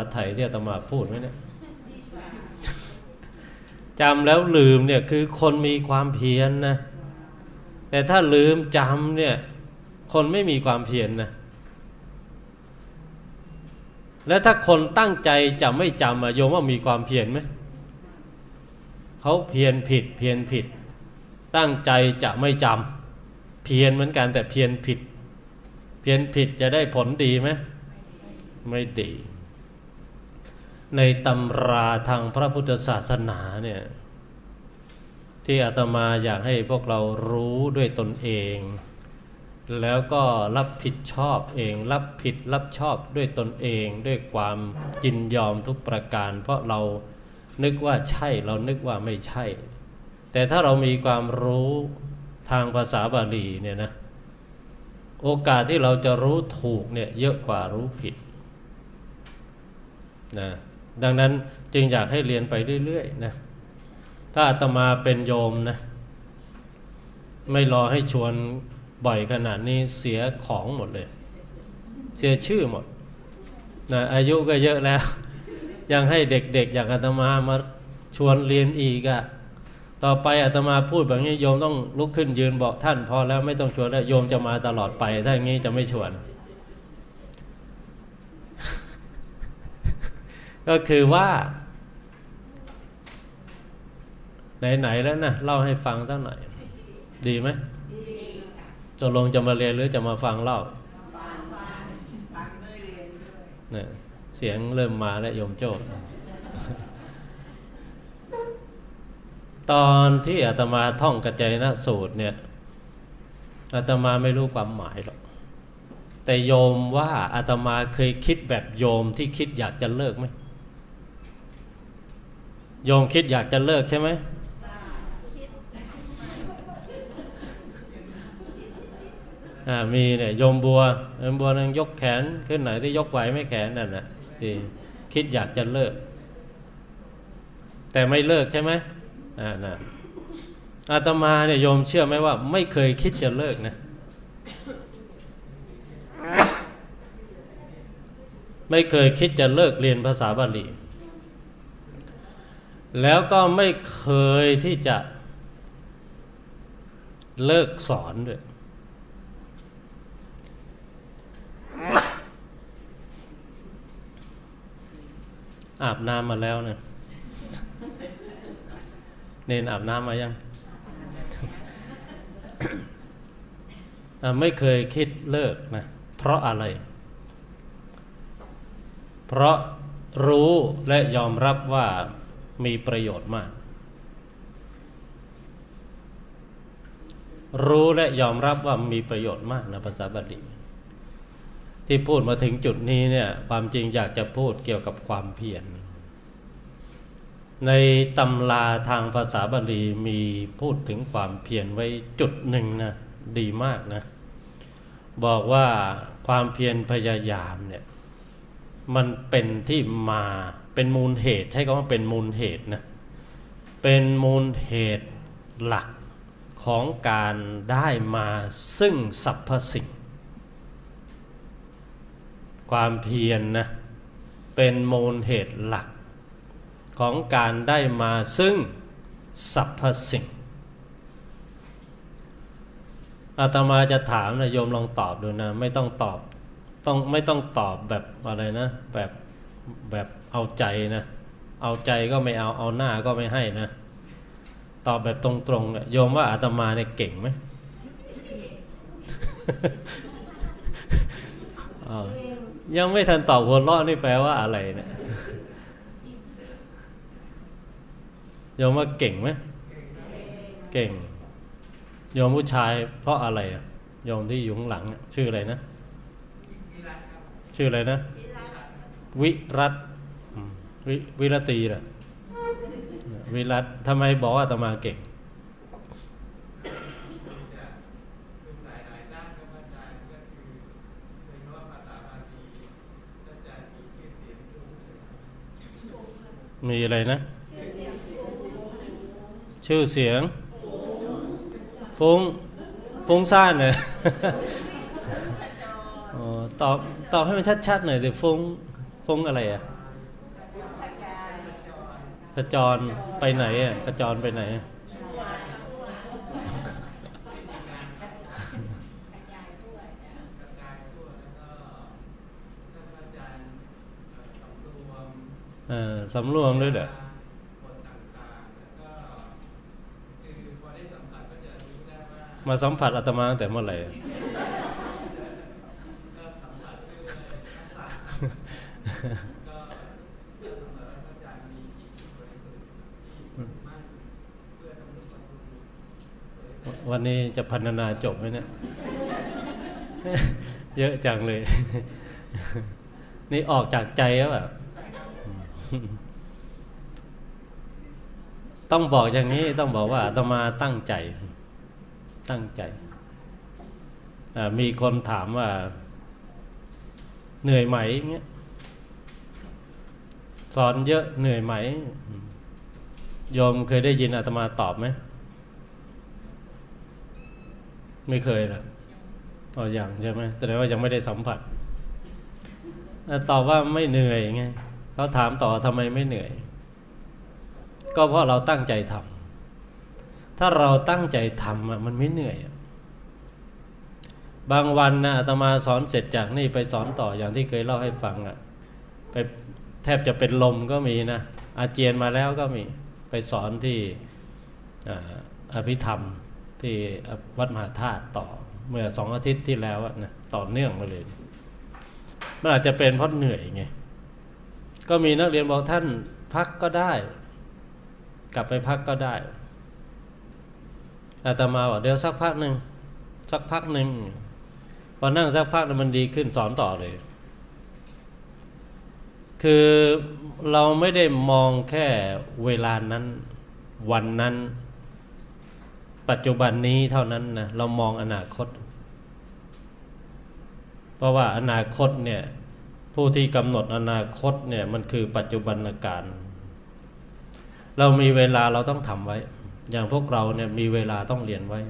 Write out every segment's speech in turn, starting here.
าไทยที่อาตมาพูดไหมเนี่ยจำแล้วลืมเนี่ยคือคนมีความเพียรนนะแต่ถ้าลืมจำเนี่ย คนไม่มีความเพียรนนะแล้วถ้าคนตั้งใจจะไม่จำอะโยมว่ามีความเพียรไหมเขาเพียรผิดเพียรผิด ตั้งใจจะไม่จำเพียรเหมือนกันแต่เพียรผิด เพียรผิดจะได้ผลดีไหมไม่ดี ในตำราทางพระพุทธศาสนาเนี่ยที่อาตมาอยากให้พวกเรารู้ด้วยตนเอง แล้วก็รับผิดชอบเอง รับผิดรับชอบด้วยตนเอง ด้วยความยินยอมทุกประการ เพราะเรานึกว่าใช่เรานึกว่าไม่ใช่ แต่ถ้าเรามีความรู้ทางภาษาบาลีเนี่ยนะโอกาสที่เราจะรู้ถูกเนี่ยเยอะกว่ารู้ผิดนะ ดังนั้นจึงอยากให้เรียนไปเรื่อยๆนะถ้าอาตมาเป็นโยมนะ ไม่รอให้ชวนบ่อยขนาดนี้เสียของหมดเลย เสียชื่อหมดนะอายุก็เยอะแล้ว ยังให้เด็กๆ อย่างอาตมามาชวนเรียนอีกอะต่อไปอาตมาพูดแบบนี้โยมต้องลุกขึ้นยืนบอกท่าน พอแล้วไม่ต้องชวนแล้วโยมจะมาตลอดไป ถ้าอย่างนี้จะไม่ชวน ก็คือว่า ไหน ๆ แล้วนะเล่าให้ฟังสักหน่อย ดีไหมตกลงจะมาเรียนหรือจะมาฟังเล่าเนี่ยเสียงเริ่มมาแล้วโยมโจ้ตอนที่อาตมาท่องกระจายนะสูตรเนี่ยอาตมาไม่รู้ความหมายหรอก แต่โยมว่าอาตมาเคยคิดแบบโยมที่คิดอยากจะเลิกไหม โยมคิดอยากจะเลิกใช่ไหมมีเนี่ยโยมบัวโยมบัวนั่งยกแขนขึ้นไหนที่ยกไหวไม่แขนนั่นน่ะคิดอยากจะเลิก แต่ไม่เลิกใช่ไหมอ่านะอาตมาเนี่ยโยมเชื่อไหมว่า ไม่เคยคิดจะเลิกนะ ไม่เคยคิดจะเลิกเรียนภาษาบาลี แล้วก็ไม่เคยที่จะเลิกสอนด้วยอาบน้ำมาแล้วเนี่ยเนนอาบน้ำมายัง ไม่เคยคิดเลิกนะ เพราะอะไร เพราะรู้และยอมรับว่า มีประโยชน์มาก รู้และยอมรับว่ามีประโยชน์มากนะภาษาบาลีที่พูดมาถึงจุดนี้เนี่ยความจริงอยากจะพูดเกี่ยวกับความเพียรในตำราทางภาษาบาลีมีพูดถึงความเพียรไว้จุดหนึ่งนะดีมากนะ บอกว่าความเพียรพยายามเนี่ย มันเป็นที่มาเป็นมูลเหตุใช้คำว่าเป็นมูลเหตุนะเป็นมูลเหตุหลักของการได้มาซึ่งสรรพสิ่งความเพียรนนะเป็นมูลเหตุหลัก ของการได้มาซึ่งสรรพสิ่งอาตมาจะถามนะโยมลองตอบดูนะ ไม่ต้องตอบ ต้องไม่ต้องตอบแบบอะไรนะ แบบแบบเอาใจนะ เอาใจก็ไม่เอาเอาหน้าก็ไม่ให้นะ ตอบแบบตรงๆโยมว่าอาตมาเนี่ยเก่งไหมยังไม่ทันตอบหัวเราะนี่แปลว่าอะไรเนะี่ยโยมว่าเก่งไหมเก่งโยมผู้ชายเพราะอะไรอะโยมที่อยู่ข้างหลังชื่ออะไรนะ ชื่ออะไรนะ วิรัตวิวิรตีนะวิรัตทำไมบอกว่าตมาเก่งมีอะไรนะ ชื่อเสียง ฟุ้งฟุ้งซ่านเลย ตอบตอบให้มันชัดๆหน่อยสิฟุ้งฟุ้งอะไรอะขจรไปไหนอะขจรไปไหนอะเออสำรวมด้วยเหรอมาสัมผัสอาตมาตั้งแต่เมื่อไหร่อะ วันนี้จะพันนาจบไหมเนี่ย เยอะจังเลย นี่ออกจากใจแล้วแบบต้องบอกอย่างนี้ต้องบอกว่าอาตมาตั้งใจ ตั้งใจ มีคนถามว่า เหนื่อยไหมเงี้ย สอนเยอะเหนื่อยไหมโยมเคยได้ยินอาตมาตอบไหม ไม่เคยหรอกอ๋ออย่างใช่ไหมแสดงว่ายังไม่ได้สัมผัสตอบว่าไม่เหนื่อยไงเขาถามต่อทำไมไม่เหนื่อย ก็เพราะเราตั้งใจทำถ้าเราตั้งใจทำมันไม่เหนื่อยบางวันนะอาตมาสอนเสร็จจากนี่ไปสอนต่ออย่างที่เคยเล่าให้ฟังอะ ไป ทบจะเป็นลมก็มีนะ อาเจียนมาแล้วก็มีไปสอนที่อภิธรรมที่วัดมหาธาตุต่อเมื่อสองอาทิตย์ที่แล้วนะต่อเนื่องมาเลย มันอาจจะเป็นเพราะเหนื่อยไง ก็มีนักเรียนบอกท่านพักก็ได้ กลับไปพักก็ได้อาตมาบอกเดี๋ยวสักพักหนึ่งสักพักหนึ่งพอนั่งสักพักมันดีขึ้นสอนต่อเลย คือเราไม่ได้มองแค่เวลานั้นวันนั้น ปัจจุบันนี้เท่านั้นนะเรามองอนาคต เพราะว่าอนาคตเนี่ยผู้ที่กำหนดอนาคตเนี่ยมันคือปัจจุบันการ เรามีเวลาเราต้องทำไว้ อย่างพวกเราเนี่ยมีเวลาต้องเรียนไว้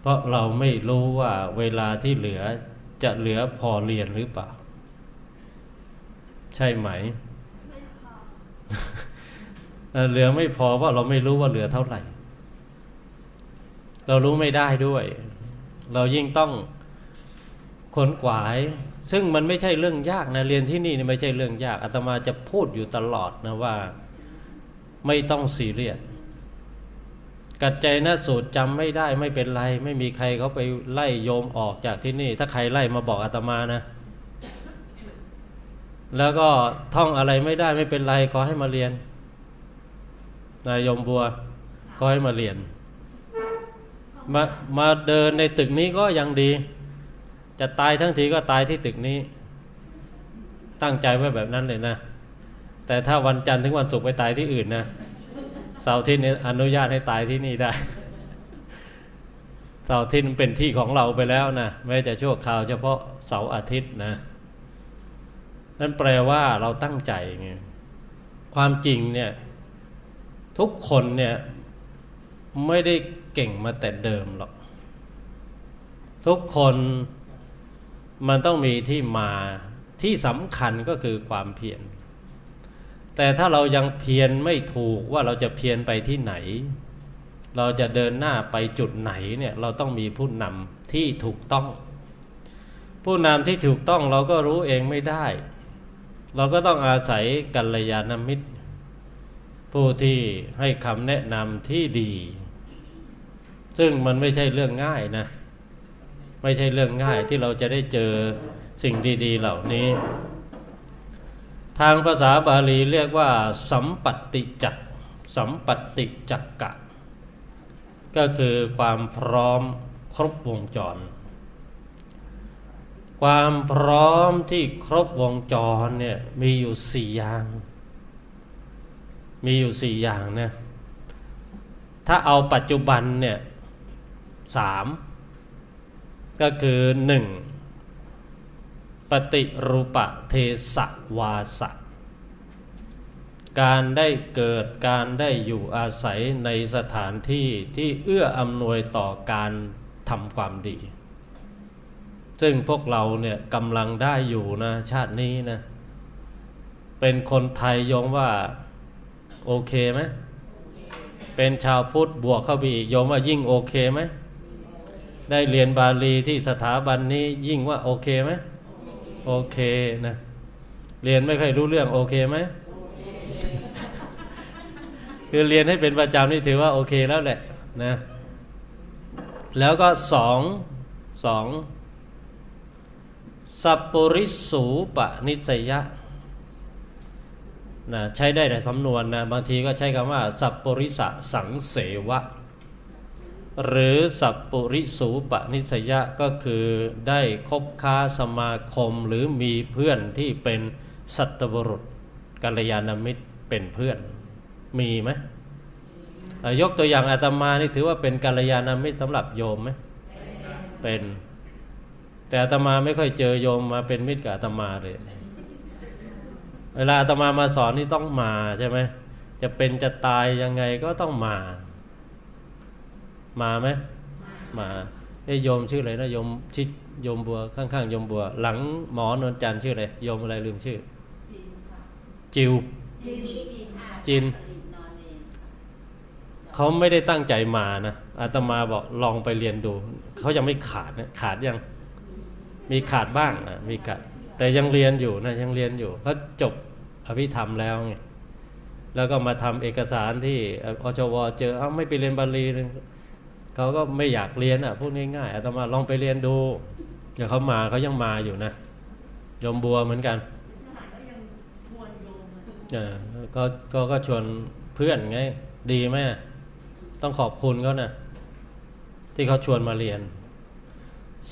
เพราะเราไม่รู้ว่าเวลาที่เหลือจะเหลือพอเรียนหรือเปล่า ใช่ไหมเออเหลือไม่พอเพราะเราไม่รู้ว่าเหลือเท่าไหร่ เรารู้ไม่ได้ด้วย เรายิ่งต้องขนขวาย ซึ่งมันไม่ใช่เรื่องยากนะเรียนที่นี่นี่ไม่ใช่เรื่องยากอาตมาจะพูดอยู่ตลอดนะว่า ไม่ต้องซีเรียสกัดใจนะสูตรจำไม่ได้ไม่เป็นไร ไม่มีใครเขาไปไล่โยมออกจากที่นี่ ถ้าใครไล่มาบอกอาตมานะ แล้วก็ท่องอะไรไม่ได้ไม่เป็นไรขอให้มาเรียนนายยมบัวก็ให้มาเรียน มามาเดินในตึกนี้ก็ยังดี จะตายทั้งทีก็ตายที่ตึกนี้ ตั้งใจไว้แบบนั้นเลยนะ แต่ถ้าวันจันทร์ถึงวันศุกร์ไปตายที่อื่นนะเสาร์ทิตย์นี้อนุญาตให้ตายที่นี่ได้เสาร์อาทิตย์เป็นที่ของเราไปแล้วนะแม้จะชั่วคราวเฉพาะเสาร์อาทิตย์นะ นั่นแปลว่าเราตั้งใจไงความจริงเนี่ยทุกคนเนี่ยไม่ได้เก่งมาแต่เดิมหรอก ทุกคนมันต้องมีที่มาที่สำคัญก็คือความเพียรแต่ถ้าเรายังเพียรไม่ถูกว่าเราจะเพียรไปที่ไหน เราจะเดินหน้าไปจุดไหนเนี่ยเราต้องมีผู้นำที่ถูกต้อง ผู้นำที่ถูกต้องเราก็รู้เองไม่ได้ เราก็ต้องอาศัยกัลยาณมิตร ผู้ที่ให้คำแนะนำที่ดี ซึ่งมันไม่ใช่เรื่องง่ายนะ ไม่ใช่เรื่องง่ายที่เราจะได้เจอสิ่งดี ๆ เหล่านี้ ทางภาษาบาลีเรียกว่า สัมปัติจักสัมปัติจักกะ ก็คือความพร้อมครบวงจร ความพร้อมที่ครบวงจรเนี่ยมีอยู่สี่อย่าง มีอยู่สี่อย่างนะถ้าเอาปัจจุบันเนี่ยสามก็คือหนึ่งปฏิรูปเทสวาสะการได้เกิดการได้อยู่อาศัยในสถานที่ที่เอื้ออำนวยต่อการทำความดี ซึ่งพวกเราเนี่ยกำลังได้อยู่นะชาตินี้นะ เป็นคนไทยยงว่าโอเคไหมเป็นชาวพุทธบวกเข้าไปอีกยมว่ายิ่งโอเคไหมได้เรียนบาลีที่สถาบันนี้ยิ่งว่าโอเคไหมโอเคนะ เรียนไม่ค่อยรู้เรื่องโอเคไหมคือเรียนให้เป็นประจำนี่ถือว่าโอเคแล้วแหละนะแล้วก็สองสอง สัพปริสูปนิสยะนะใช้ได้ในสำนวนนะบางทีก็ใช้คำว่า สัพปริสะสังเสวะ หรือสัพปริสูปนิสยะก็คือได้คบค้าสมาคมหรือมีเพื่อนที่เป็นสัตบุรุษกัลยาณมิตรเป็นเพื่อนมีไหมยกตัวอย่างอาตมานี่ถือว่าเป็นกัลยาณมิตรสำหรับโยมไหมเป็น แต่อาตมาไม่ค่อยเจอโยมมาเป็นมิตรกับอาตมาเลย เวลาอาตมามาสอนนี่ต้องมาใช่ไหมจะเป็นจะตายยังไงก็ต้องมา มาไหมมาไอ้โยมชื่ออะไรนะโยมชิดโยมบัวข้างๆโยมบัว หลังหมอนนจันทร์ชื่ออะไรโยมอะไรลืมชื่อ จิวจินเขาไม่ได้ตั้งใจมานะอาตมาบอกลองไปเรียนดู เขายังไม่ขาดนะขาดยัง มีขาดบ้างนะมีขาดแต่ยังเรียนอยู่นะยังเรียนอยู่เขาจบอภิธรรมแล้วไงแล้วก็มาทำเอกสารที่อชวเจอเอ้าไม่ไปเรียนบาลีเลยเขาก็ไม่อยากเรียนอะพูดง่ายๆอาตมาลองไปเรียนดูเดี๋ยวเขามาเขายังมาอยู่นะยมบัวเหมือนกันเออก็ก็ก็ชวนเพื่อนไง ดีไหมต้องขอบคุณเขานะที่เขาชวนมาเรียน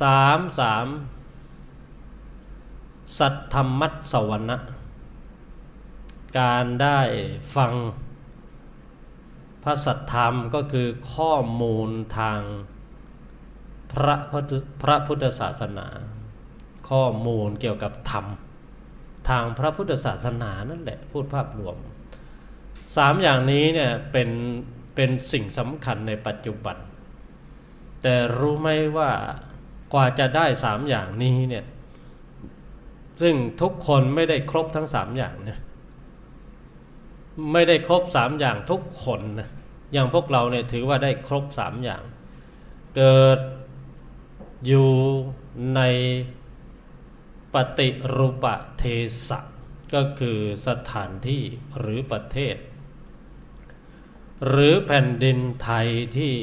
สามสาม สัตธรรมัตสวรรณะการได้ฟังพระสัทธรรมก็คือข้อมูลทางพระพระพุทธศาสนา ข้อมูลเกี่ยวกับธรรม ทางพระพุทธศาสนานั่นแหละพูดภาพรวมสามอย่างนี้เนี่ยเป็นเป็นสิ่งสำคัญในปัจจุบัน แต่รู้ไหมว่ากว่าจะได้สามอย่างนี้เนี่ย ซึ่งทุกคนไม่ได้ครบทั้งสามอย่างเนี่ยไม่ได้ครบสามอย่างทุกคนนะอย่างพวกเราเนี่ยถือว่าได้ครบสามอย่าง เกิดอยู่ในปฏิรูปเทสะก็คือสถานที่หรือประเทศ หรือแผ่นดินไทยที่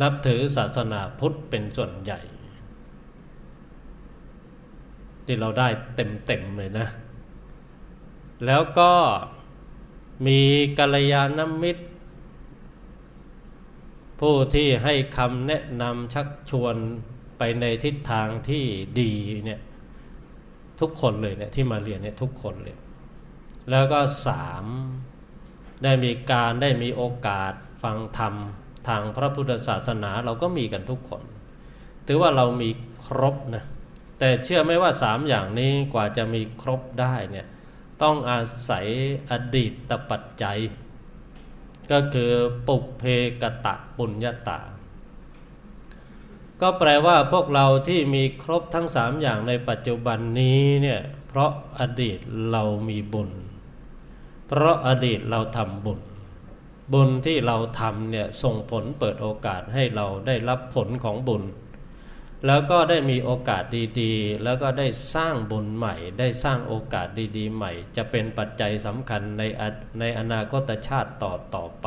นับถือศาสนาพุทธเป็นส่วนใหญ่ ที่เราได้เต็มๆเลยนะ แล้วก็มีกัลยาณมิตร ผู้ที่ให้คำแนะนำชักชวนไปในทิศทางที่ดีเนี่ยทุกคนเลยเนี่ยที่มาเรียนเนี่ยทุกคนเลย แล้วก็สามได้มีการได้มีโอกาสฟังธรรมทางพระพุทธศาสนาเราก็มีกันทุกคน ถือว่าเรามีครบนะ แต่เชื่อไม่ว่าสามอย่างนี้กว่าจะมีครบได้เนี่ยต้องอาศัยอดีตปัจจัย ก็คือปุเพกตะปุญญาตา ก็แปลว่าพวกเราที่มีครบทั้งสามอย่างในปัจจุบันนี้เนี่ยเพราะอดีตเรามีบุญ เพราะอดีตเราทำบุญ บุญที่เราทำเนี่ยส่งผลเปิดโอกาสให้เราได้รับผลของบุญ แล้วก็ได้มีโอกาสดีๆ แล้วก็ได้สร้างบุญใหม่ ได้สร้างโอกาสดีๆ ใหม่ จะเป็นปัจจัยสำคัญในในอนาคตชาติต่อต่อไป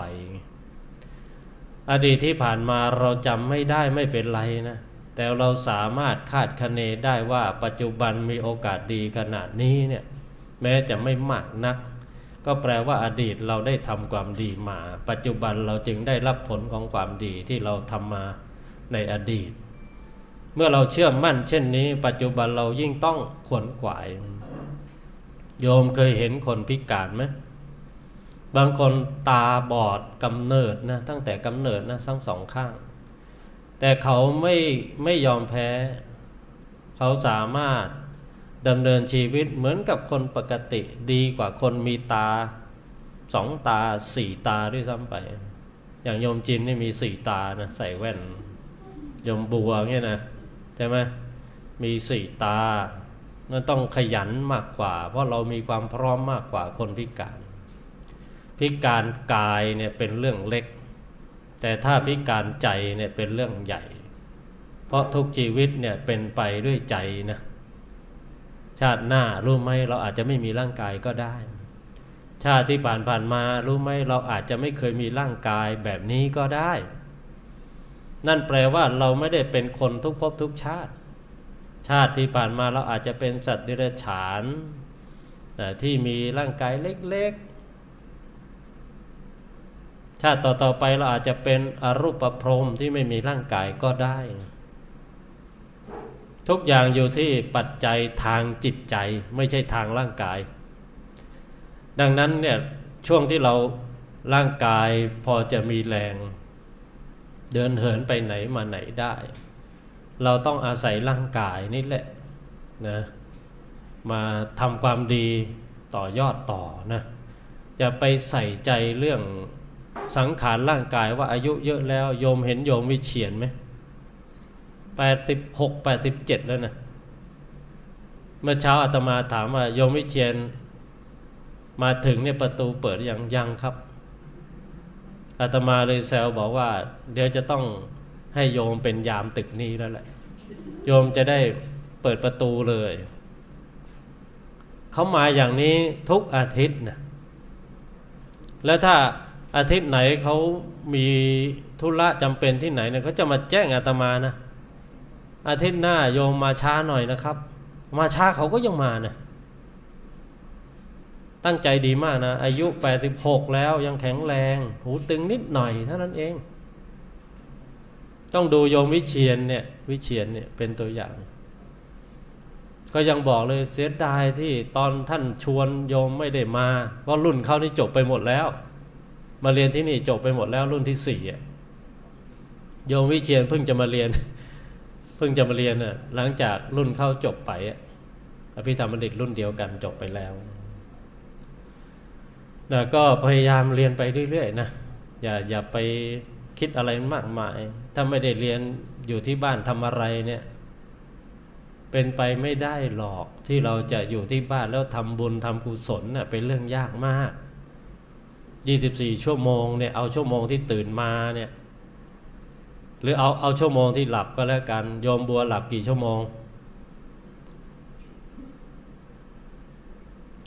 อดีตที่ผ่านมาเราจำไม่ได้ไม่เป็นไรนะ แต่เราสามารถคาดคะเนได้ว่าปัจจุบันมีโอกาสดีขนาดนี้เนี่ยแม้จะไม่มากนัก ก็แปลว่าอดีตเราได้ทำความดีมา ปัจจุบันเราจึงได้รับผลของความดีที่เราทำมาในอดีต เมื่อเราเชื่อมั่น เช่นนี้ ปัจจุบันเรายิ่งต้องขวนขวาย โยมเคยเห็นคนพิการไหมบางคนตาบอดกำเนิดนะตั้งแต่กำเนิดนะทั้งสองข้าง แต่เขาไม่ไม่ยอมแพ้ เขาสามารถดำเนินชีวิตเหมือนกับคนปกติดีกว่าคนมีตาสองตาสี่ตาด้วยซ้ำไป อย่างโยมจินนี่มีสี่ตานะใส่แว่นโยมบัวเงี้ยนะ ใช่ไหมมีสี่ตามันต้องขยันมากกว่า เพราะเรามีความพร้อมมากกว่าคนพิการ พิการกายเนี่ยเป็นเรื่องเล็ก แต่ถ้าพิการใจเนี่ยเป็นเรื่องใหญ่ เพราะทุกชีวิตเนี่ยเป็นไปด้วยใจนะชาติหน้ารู้ไหมเราอาจจะไม่มีร่างกายก็ได้ ชาติที่ผ่านผ่านมารู้ไหมเราอาจจะไม่เคยมีร่างกายแบบนี้ก็ได้ นั่นแปลว่าเราไม่ได้เป็นคนทุกภพทุกชาติ ชาติที่ผ่านมาเราอาจจะเป็นสัตว์เดรัจฉานแต่ที่มีร่างกายเล็กๆ ชาติต่อๆไปเราอาจจะเป็นอรูปพรหมที่ไม่มีร่างกายก็ได้ ทุกอย่างอยู่ที่ปัจจัยทางจิตใจไม่ใช่ทางร่างกาย ดังนั้นเนี่ยช่วงที่เราร่างกายพอจะมีแรง เดินเหินไปไหนมาไหนได้ เราต้องอาศัยร่างกายนี่แหละนะมาทำความดีต่อยอดต่อนะอย่าไปใส่ใจเรื่องสังขารร่างกายว่าอายุเยอะแล้วโยมเห็นโยมวิเฉียนไหมแปดสิบหกแปดสิบเจ็ดแล้วนะเมื่อเช้าอาตมาถามว่าโยมวิเชียนมาถึงเนี่ยประตูเปิดยังยังครับ อาตมาเลยแซวบอกว่า เดี๋ยวจะต้องให้โยมเป็นยามตึกนี้แล้วแหละ โยมจะได้เปิดประตูเลย เขามาอย่างนี้ทุกอาทิตย์นะแล้วถ้าอาทิตย์ไหนเขามีธุระจำเป็นที่ไหนเนี่ยเขาจะมาแจ้งอาตมานะอาทิตย์หน้าโยมมาช้าหน่อยนะครับ มาช้าเขาก็ยังมานะ ตั้งใจดีมากนะ อายุ 86 แล้วยังแข็งแรง หูตึงนิดหน่อยเท่านั้นเอง ต้องดูโยมวิเชียนเนี่ย วิเชียนเนี่ยเป็นตัวอย่าง ก็ยังบอกเลยเสียดายที่ตอนท่านชวนโยมไม่ได้มาเพรารุ่นเขานี่จบไปหมดแล้ว มาเรียนที่นี่จบไปหมดแล้วรุ่นที่สี่อะโยมวิเชียนเพิ่งจะมาเรียน เพิ่งจะมาเรียนน่ะหลังจากรุ่นเข้าจบไปอะอภิธรรมบัณฑิตรุ่นเดียวกันจบไปแล้ว นะก็พยายามเรียนไปเรื่อยๆนะอย่าอย่าไปคิดอะไรมากมาย ถ้าไม่ได้เรียนอยู่ที่บ้านทำอะไรเนี่ย เป็นไปไม่ได้หรอกที่เราจะอยู่ที่บ้านแล้วทำบุญทำกุศลเน่ะเป็นเรื่องยากมาก 24 ชั่วโมงเนี่ยเอาชั่วโมงที่ตื่นมาเนี่ยหรือเอาเอาชั่วโมงที่หลับก็แล้วกันโยมบัวหลับกี่ชั่วโมง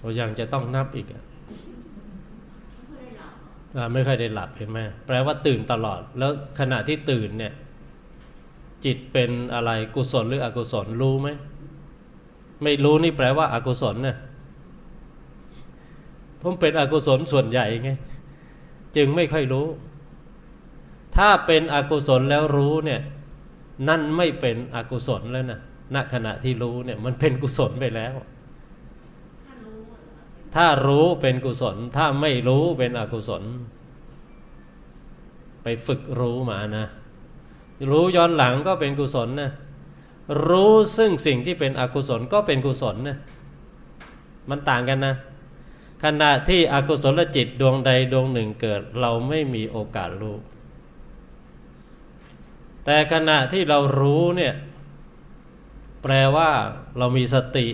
โอ้ยังจะต้องนับอีกอะ ไม่ค่อยได้หลับเห็นไหมแปลว่าตื่นตลอด แล้วขณะที่ตื่นเนี่ย จิตเป็นอะไรกุศลหรืออกุศลรู้ไหมไม่รู้นี่แปลว่าอากุศลเนี่ยผมเป็นอกุศลส่วนใหญ่ไงจึงไม่ค่อยรู้ ถ้าเป็นอกุศลแล้วรู้เนี่ย นั่นไม่เป็นอกุศลแล้วนะณขณะที่รู้เนี่ย มันเป็นกุศลไปแล้ว ถ้ารู้เป็นกุศล ถ้าไม่รู้เป็นอกุศล ไปฝึกรู้มานะ รู้ย้อนหลังก็เป็นกุศลนะรู้ซึ่งสิ่งที่เป็นอกุศลก็เป็นกุศลนะมันต่างกันนะ ขณะที่อกุศลจิตดวงใดดวงหนึ่งเกิด เราไม่มีโอกาสรู้ แต่ขณะที่เรารู้เนี่ยแปลว่าเรามีสติ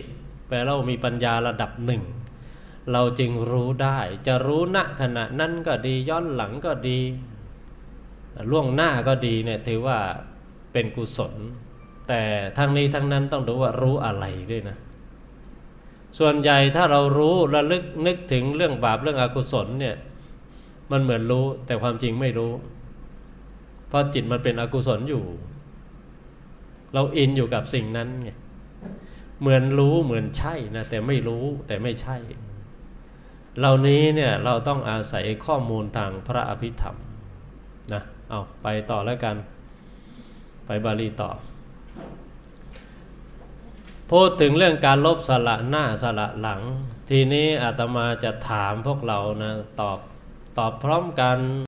แปลว่าเรามีปัญญาระดับหนึ่ง เราจึงรู้ได้ จะรู้ณขณะนั้นก็ดีย้อนหลังก็ดี ล่วงหน้าก็ดีเนี่ยถือว่าเป็นกุศล แต่ทั้งนี้ทั้งนั้นต้องดูว่ารู้อะไรด้วยนะ ส่วนใหญ่ถ้าเรารู้ระลึกนึกถึงเรื่องบาปเรื่องอกุศลเนี่ยมันเหมือนรู้แต่ความจริงไม่รู้ เพราะจิตมันเป็นอกุศลอยู่ เราอินอยู่กับสิ่งนั้นไงเหมือนรู้เหมือนใช่นะแต่ไม่รู้แต่ไม่ใช่ เหล่านี้เนี่ยเราต้องอาศัยข้อมูลทางพระอภิธรรมนะเอาไปต่อแล้วกัน ไปบาลีต่อ พูดถึงเรื่องการลบสละหน้าสละหลัง ทีนี้อาตมาจะถามพวกเรานะตอบตอบพร้อมกัน